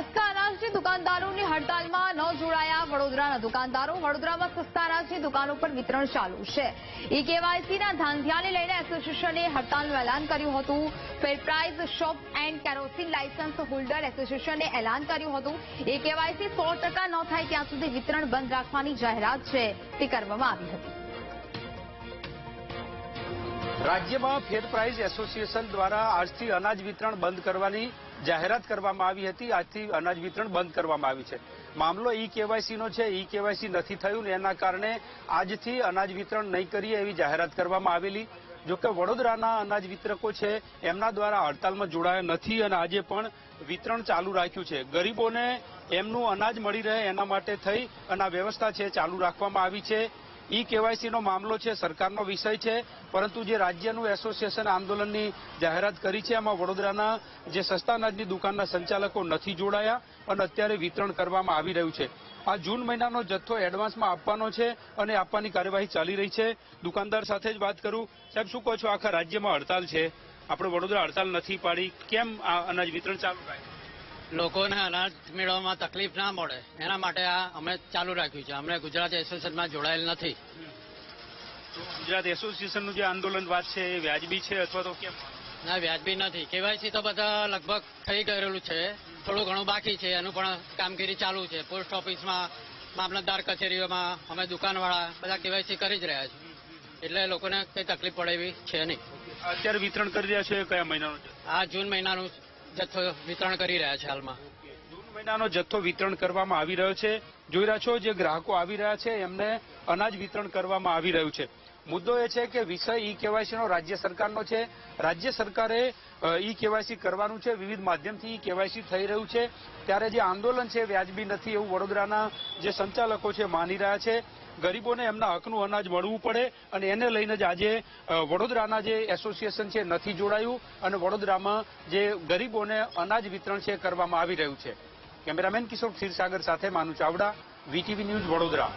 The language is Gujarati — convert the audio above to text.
સસ્તા અનાજની દુકાનદારોની હડતાલમાં ન જોડાયા વડોદરાના દુકાનદારો. વડોદરામાં સસ્તા અનાજની દુકાનો પર વિતરણ ચાલુ છે. ઈ કેવાયસીના ધ્યાને લઈને એસોસિએશને હડતાલનું એલાન કર્યું હતું. Fair price shop and kerosene licence holder એસોસિએશને એલાન કર્યું હતું. ઈ કેવાયસી સો ન થાય ત્યાં સુધી વિતરણ બંધ રાખવાની જાહેરાત છે તે કરવામાં આવી હતી. રાજ્યમાં ફેર પ્રાઇઝ એસોસિએશન દ્વારા આજથી અનાજ વિતરણ બંધ કરવાની જાહેરાત કરવામાં આવી હતી. આજથી અનાજ વિતરણ બંધ કરવામાં આવી છે. મામલો ઈ કેવાયસીનો છે. ઈ કેવાયસી નથી થયું ને એના કારણે આજથી અનાજ વિતરણ નહીં કરીએ એવી જાહેરાત કરવામાં આવેલી. જોકે વડોદરાના અનાજ વિતરકો છે, એમના દ્વારા હડતાલમાં જોડાયા નથી અને આજે પણ વિતરણ ચાલુ રાખ્યું છે. ગરીબોને એમનું અનાજ મળી રહે એના માટે થઈ અને આ વ્યવસ્થા છે, ચાલુ રાખવામાં આવી છે. ઈ કેવાયસી નો મામલો છે, સરકારનો વિષય છે, પરંતુ જે રાજ્યનું એસોસિએશન આંદોલનની જાહેરાત કરી છે, એમાં વડોદરાના જે સસ્તા અનાજની દુકાનના સંચાલકો નથી જોડાયા અને અત્યારે વિતરણ કરવામાં આવી રહ્યું છે. આ જૂન મહિનાનો જથ્થો એડવાન્સમાં આપવાનો છે અને આપવાની કાર્યવાહી ચાલી રહી છે. દુકાનદાર સાથે જ વાત કરું. સાહેબ, શું કહો છો? આખા રાજ્યમાં હડતાલ છે. આપણે વડોદરા હડતાલ નથી પાડી. કેમ આ અનાજ વિતરણ ચાલુ રાખ્યું લોકોને અનાજ મેળવવામાં તકલીફ ના મળે. એના માટે આ અમે ચાલુ રાખ્યું છે. અમે ગુજરાત એસોસિએશનમાં જોડાયેલ નથી. ગુજરાત એસોસિએશનનું જે આંદોલન વાત છે એ વ્યાજબી છે અથવા તો કેમ? ના વ્યાજબી નથી. કેવાયસી તો બધા લગભગ થઈ ગયેલું છે. થોડું ઘણું બાકી છે. એનું પણ કામગીરી ચાલુ છે. પોસ્ટ ઓફિસમાં મામલતદાર કચેરીઓમાં અમે દુકાનવાળા બધા કેવાયસી કરી જ રહ્યા છે એટલે લોકોને કઈ તકલીફ પડે એવી છે નહીં. અત્યારે વિતરણ કરી રહ્યા છે કયા મહિનાનું આ જૂન મહિનાનું જથ્થો વિતરણ કરી રહ્યા છે હાલમાં. મહિનાનો જથ્થો વિતરણ કરવામાં આવી રહ્યો છે. જોઈ રહ્યા છો, જે ગ્રાહકો આવી રહ્યા છે, એમને અનાજ વિતરણ કરવામાં આવી રહ્યું છે. મુદ્દો એ છે કે વિષય ઈ કેવાયસી નો રાજ્ય સરકારનો છે. રાજ્ય સરકારે ઈ કેવાયસી કરવાનું છે. વિવિધ માધ્યમથી ઈ કેવાયસી થઈ રહ્યું છે. ત્યારે જે આંદોલન છે વ્યાજબી નથી એવું વડોદરાના જે સંચાલકો છે માની રહ્યા છે. ગરીબોને એમના હકનું અનાજ મળવું પડે અને એને લઈને જ આજે વડોદરાના જે એસોસિએશન છે નથી જોડાયું અને વડોદરામાં જે ગરીબોને અનાજ વિતરણ છે કરવામાં આવી રહ્યું છે. કેમેરામેન કિશોર ક્ષીરસાગર સાથે માનુ ચાવડા, વીટીવી ન્યૂઝ વડોદરા.